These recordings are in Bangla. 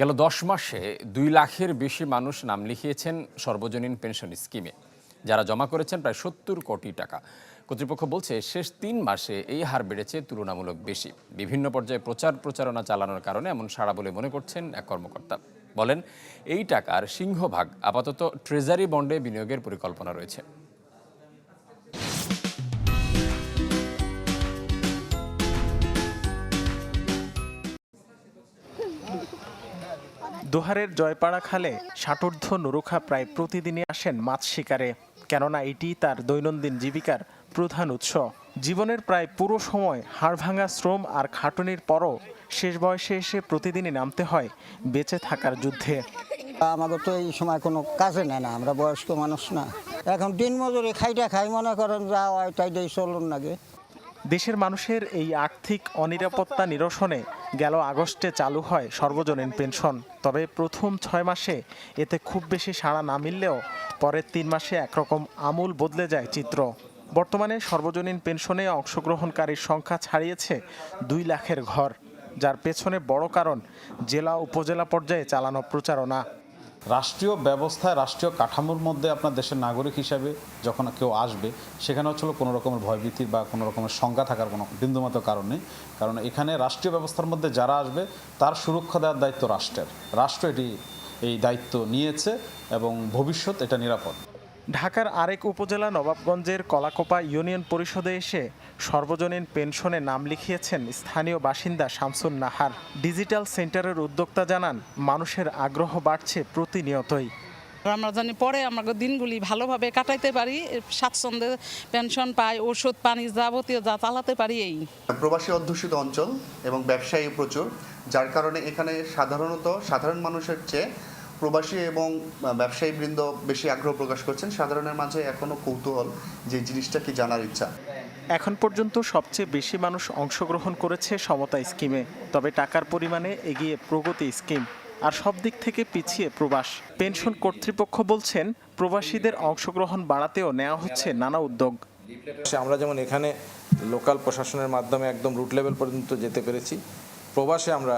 গেল দশ মাসে দুই লাখের বেশি মানুষ নাম লিখিয়েছেন সর্বজনীন পেনশন স্কিমে, যারা জমা করেছেন প্রায় সত্তর কোটি টাকা। কর্তৃপক্ষ বলছে, শেষ তিন মাসে এই হার বেড়েছে তুলনামূলক বেশি। বিভিন্ন পর্যায়ে প্রচার প্রচারণা চালানোর কারণে এমন সাড়া বলে মনে করছেন এক কর্মকর্তা। বলেন, এই টাকার সিংহভাগ আপাতত ট্রেজারি বন্ডে বিনিয়োগের পরিকল্পনা রয়েছে। দোহারের জয়পাড়া খালে ষাটোর্ধ নুরুখা প্রায় প্রতিদিনই আসেন মাছ শিকারে। কেননা এটি তার দৈনন্দিন জীবিকার প্রধান উৎস। জীবনের প্রায় পুরো সময় হাড়ভাঙা শ্রম আর খাটুনির পরও শেষ বয়সে এসে প্রতিদিনই নামতে হয় বেঁচে থাকার যুদ্ধে। আমাদের তো এই সময় কোনো কাজে নেয় না, আমরা বয়স্ক মানুষ না। এখন দিন মজুরি খাইটা খাই, মনে করেন যা হয় তাই দিয়ে চলুন নাকি। দেশের মানুষের এই আর্থিক অনিরাপত্তা নিরসনে গেল আগস্টে চালু হয় সর্বজনীন পেনশন। তবে প্রথম ছয় মাসে এতে খুব বেশি সাড়া না মিললেও পরের তিন মাসে একরকম আমূল বদলে যায় চিত্র। বর্তমানে সর্বজনীন পেনশনে অংশগ্রহণকারীর সংখ্যা ছাড়িয়েছে দুই লাখের ঘর, যার পেছনে বড় কারণ জেলা উপজেলা পর্যায়ে চালানো প্রচারণা। রাষ্ট্রীয় ব্যবস্থায় রাষ্ট্রীয় কাঠামোর মধ্যে আপনার দেশের নাগরিক হিসাবে যখন কেউ আসবে, সেখানে হচ্ছিল কোনো রকমের ভয়ভীতি বা কোনো রকমের শঙ্কা থাকার কোনো বিন্দুমাত্র কারণ নেই। কারণ এখানে রাষ্ট্রীয় ব্যবস্থার মধ্যে যারা আসবে, তার সুরক্ষা দেওয়ার দায়িত্ব রাষ্ট্রের। রাষ্ট্র এটি, এই দায়িত্ব নিয়েছে এবং ভবিষ্যৎ এটা নিরাপদ। ঢাকার আরেক উপজেলা নবাবগঞ্জের কলাকোপা ইউনিয়ন পরিষদে এসে সর্বজনীন পেনশনে নাম লিখিয়েছেন স্থানীয় বাসিন্দা শামসুন নাহার। ডিজিটাল সেন্টারের উদ্যোক্তা জানান মানুষের আগ্রহ বাড়ছে প্রতিনিয়তই। আমরা জানি পরে আমরা দিনগুলি ভালোভাবে কাটাইতে পারি স্বাচ্ছন্দ্যে পেনশন পাই ওষুধ পানি যাবতীয় যা চালাতে পারি এই। প্রবাসী অধ্যুষিত অঞ্চল এবং ব্যবসায়ী প্রচুর যার কারণে এখানে সাধারণত সাধারণ মানুষের চেয়ে প্রবাসী এবং ব্যবসায়ী বৃন্দ বেশি আগ্রহ প্রকাশ করছেন। সাধারণের মাঝে এখনও কৌতূহল যে জিনিসটা কি জানার ইচ্ছা। এখন পর্যন্ত সবচেয়ে বেশি মানুষ অংশগ্রহণ করেছে সমতা স্কিমে তবে টাকার পরিমাণে এগিয়ে প্রগতি স্কিম আর সব দিক থেকে পিছিয়ে প্রবাস। পেনশন কর্তৃপক্ষ বলছেন প্রবাসীদের অংশগ্রহণ বাড়াতেও নেওয়া হচ্ছে নানা উদ্যোগ। আমরা যেমন এখানে লোকাল প্রশাসনের মাধ্যমে একদম রুট লেভেল পর্যন্ত যেতে পেরেছি প্রবাসে আমরা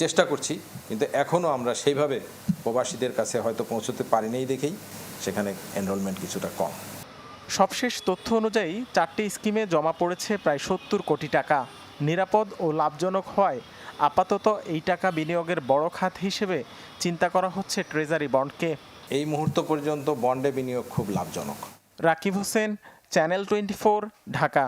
চেষ্টা করছি কিন্তু এখনও আমরা সেইভাবে প্রবাসীদের কাছে হয়তো পৌঁছতে পারিনি দেখেই সেখানে এনরোলমেন্ট কিছুটা কম। সবশেষ তথ্য অনুযায়ী চারটি স্কিমে জমা পড়েছে প্রায় সত্তর কোটি টাকা। নিরাপদ ও লাভজনক হওয়ায় আপাতত এই টাকা বিনিয়োগের বড় খাত হিসেবে চিন্তা করা হচ্ছে ট্রেজারি বন্ডকে এই মুহূর্ত পর্যন্ত বন্ডে বিনিয়োগ খুব লাভজনক। Rakib Hossain channel twenty Dhaka.